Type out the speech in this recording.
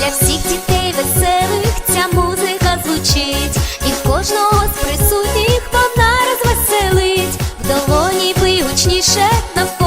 для всіх дітей веселих ця музика звучить, і кожного з присутніх вона розвеселить, в долоні вигучніше навколо.